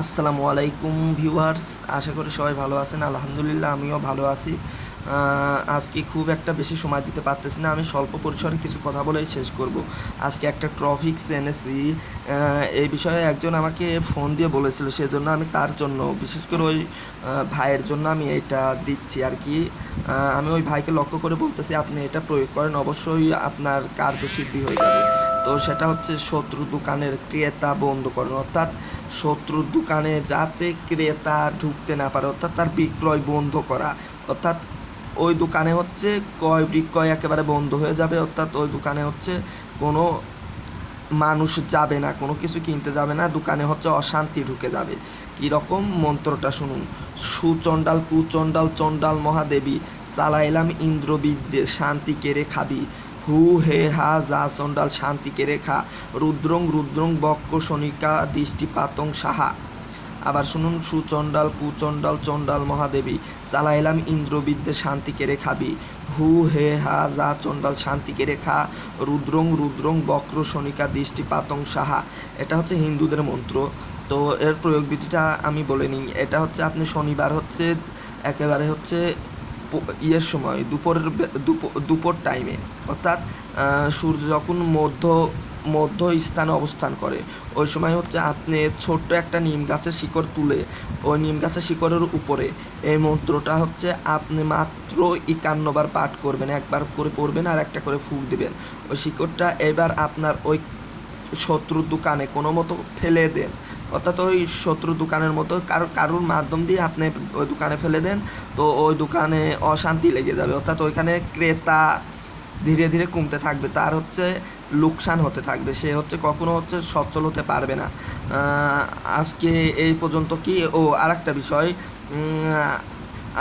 আসসালামু আলাইকুম ভিউয়ার্স, আশা করি সবাই ভালো আছেন। আলহামদুলিল্লাহ, আমিও ভালো আছি। আজকে খুব একটা বেশি সময় দিতে পারতেছি না। আমি স্বল্প পরিসরে কিছু কথা বলেই শেষ করব। আজকে একটা ট্রফিক্স এনেছি এই বিষয়ে একজন আমাকে ফোন দিয়ে বলেছিল, সেজন্য আমি তার জন্য, বিশেষ করে ওই ভাইয়ের জন্য আমি এটা দিচ্ছি আর কি। আমি ওই ভাইকে লক্ষ্য করে বলতেছি, আপনি এটা প্রয়োগ করেন, অবশ্যই আপনার কার্যসিদ্ধি হয়ে যাবে। তো সেটা হচ্ছে শত্রু দোকানের ক্রেতা বন্ধ করেন অর্থাৎ শত্রুর দোকানে যাতে ক্রেতা ঢুকতে না পারে, অর্থাৎ তার বিক্রয় বন্ধ করা। অর্থাৎ ওই দোকানে হচ্ছে ক্রয় বিক্রয় একেবারে বন্ধ হয়ে যাবে, অর্থাৎ ওই দোকানে হচ্ছে কোনো মানুষ যাবে না, কোনো কিছু কিনতে যাবে না, দোকানে হচ্ছে অশান্তি ঢুকে যাবে। কীরকম? মন্ত্রটা শুনুন। সুচণ্ডাল কুচণ্ডাল চণ্ডাল মহাদেবী চালাইলাম ইন্দ্রবিদ্যে শান্তি কেড়ে খাবি। হু হে হা যা চণ্ডাল শান্তি কেড়ে খা রুদ্রং রুদ্রং বক্ক শনিকা দৃষ্টিপাতং সাহা। আবার শুনুন, সুচণ্ডাল, কুচণ্ডাল, চণ্ডাল মহাদেবী, চালাইলাম ইন্দ্রবিদ্যে শান্তি কেড়ে খাবি হু হে হা যা চণ্ডাল শান্তি কেড়ে খা রুদ্রং রুদ্রং বক্র শনিকা দৃষ্টিপাতং সাহা। এটা হচ্ছে হিন্দুদের মন্ত্র। তো এর প্রয়োগ বিধিটা আমি বলে নিই। এটা হচ্ছে আপনি শনিবার হচ্ছে, একেবারে হচ্ছে ইয়ের সময়, দুপুরের দুপুর টাইমে অর্থাৎ সূর্য যখন মধ্য মধ্য স্থানে অবস্থান করে, ওই সময় হচ্ছে আপনি ছোট্ট একটা নিম গাছের শিকড় তুলে, ওই নিম গাছের শিকড়ের উপরে, এই মন্ত্রটা হচ্ছে আপনি মাত্র একান্নবার পাঠ করবেন, একবার করে পড়বেন আর একটা করে ফুক দিবেন। ওই শিকড়টা এবার আপনার ওই শত্রুর দোকানে কোনো মতো ফেলে দেন। অর্থাৎ ওই শত্রু দোকানের মতো কারও কারোর মাধ্যম দিয়ে আপনি ওই দোকানে ফেলে দেন, তো ওই দোকানে অশান্তি লেগে যাবে। অর্থাৎ ওইখানে ক্রেতা ধীরে ধীরে কমতে থাকবে, তার হচ্ছে লোকসান হতে থাকবে। সে হচ্ছে কখনো হচ্ছে সচ্ছল হতে পারবে না। আজকে এই পর্যন্ত কি? ও আর একটা বিষয়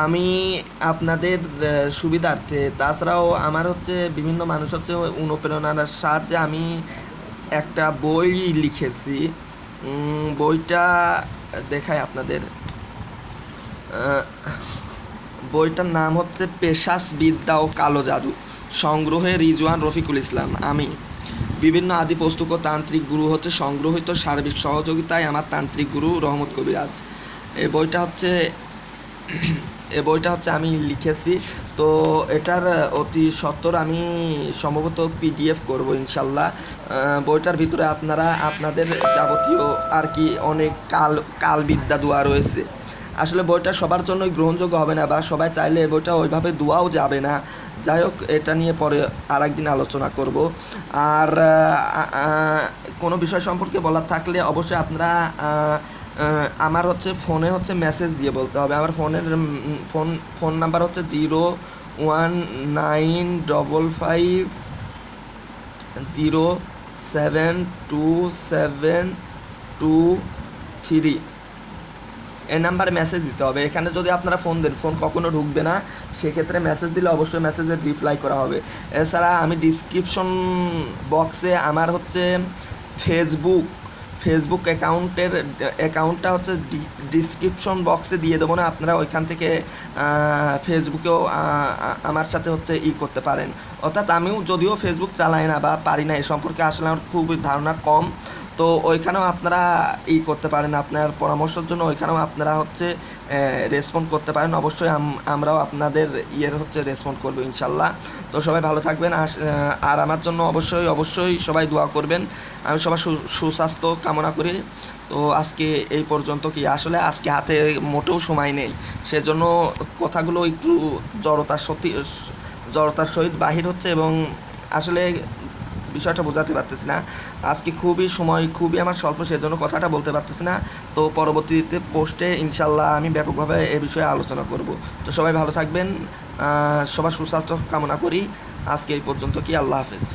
আমি আপনাদের সুবিধার্থে, তাছাড়াও আমার হচ্ছে বিভিন্ন মানুষ হচ্ছে অনুপ্রেরণার সাহায্যে আমি একটা বই লিখেছি। বইটা দেখাই আপনাদের। বইটার নাম হচ্ছে পেশাস বিদ্যা ও কালো জাদু। সংগ্রহে রিজওয়ান রফিকুল ইসলাম। আমি। বিভিন্ন আদি পুস্তক ও তান্ত্রিক গুরু হতে সংগ্রহিত সার্বিক সহযোগিতায় আমার তান্ত্রিক গুরু রহমত কবিরাজ। এই বইটা হচ্ছে এই বইটা হচ্ছে আমি লিখেছি। তো এটার অতি সত্বর আমি সম্ভবত পিডিএফ করব ইনশাল্লাহ। বইটার ভিতরে আপনারা, আপনাদের যাবতীয় আর কি অনেক কাল, কালবিদ্যা দোয়া রয়েছে। আসলে বইটা সবার জন্যই গ্রহণযোগ্য হবে না বা সবাই চাইলে বইটা ওইভাবে দোয়াও যাবে না। যাই হোক, এটা নিয়ে পরে আর একদিন আলোচনা করব। আর কোনো বিষয় সম্পর্কে বলার থাকলে অবশ্যই আপনারা আমার হচ্ছে ফোনে হচ্ছে মেসেজ দিয়ে বলতে হবে। আমার ফোনের ফোন ফোন নাম্বার হচ্ছে zero one nine double five zero seven two seven two three. এই নাম্বারে মেসেজ দিতে হবে। এখানে যদি আপনারা ফোন দেন ফোন কখনো ঢুকবে না, সেক্ষেত্রে মেসেজ দিলে অবশ্যই মেসেজের রিপ্লাই করা হবে। এছাড়া আমি ডিসক্রিপশন বক্সে আমার হচ্ছে ফেসবুক ফেসবুক অ্যাকাউন্টের, অ্যাকাউন্টটা হচ্ছে ডিসক্রিপশন বক্সে দিয়ে দেবো না, আপনারা ওইখান থেকে ফেসবুকেও আমার সাথে হচ্ছে ই করতে পারেন। অর্থাৎ আমিও যদিও ফেসবুক চালাই না বা পারি না, এ সম্পর্কে আসলে আমার খুব ধারণা কম। তো ওইখানেও আপনারা ই করতে পারেন, আপনার পরামর্শের জন্য ওইখানেও আপনারা হচ্ছে রেসপন্ড করতে পারেন। অবশ্যই আমরাও আপনাদের ইয়ের হচ্ছে রেসপন্ড করব ইনশাল্লাহ। তো সবাই ভালো থাকবেন। আর আমার জন্য অবশ্যই অবশ্যই সবাই দোয়া করবেন। আমি সবার সুস্বাস্থ্য কামনা করি। তো আজকে এই পর্যন্ত কি, আসলে আজকে হাতে মোটেও সময় নেই। সেজন্য কথাগুলো একটু জড়তার সত্যি জড়তার সহিত বাহির হচ্ছে এবং আসলে বিষয়টা বোঝাতে পারতেছি না। আজকে খুবই সময়, খুবই আমার স্বল্প, সেজন্য কথাটা বলতে পারতেছি না। তো পরবর্তীতে পোস্টে ইনশাল্লাহ আমি ব্যাপকভাবে এ বিষয়ে আলোচনা করব। তো সবাই ভালো থাকবেন। সবার সুস্বাস্থ্য কামনা করি। আজকে এই পর্যন্ত কি? আল্লাহ হাফেজ।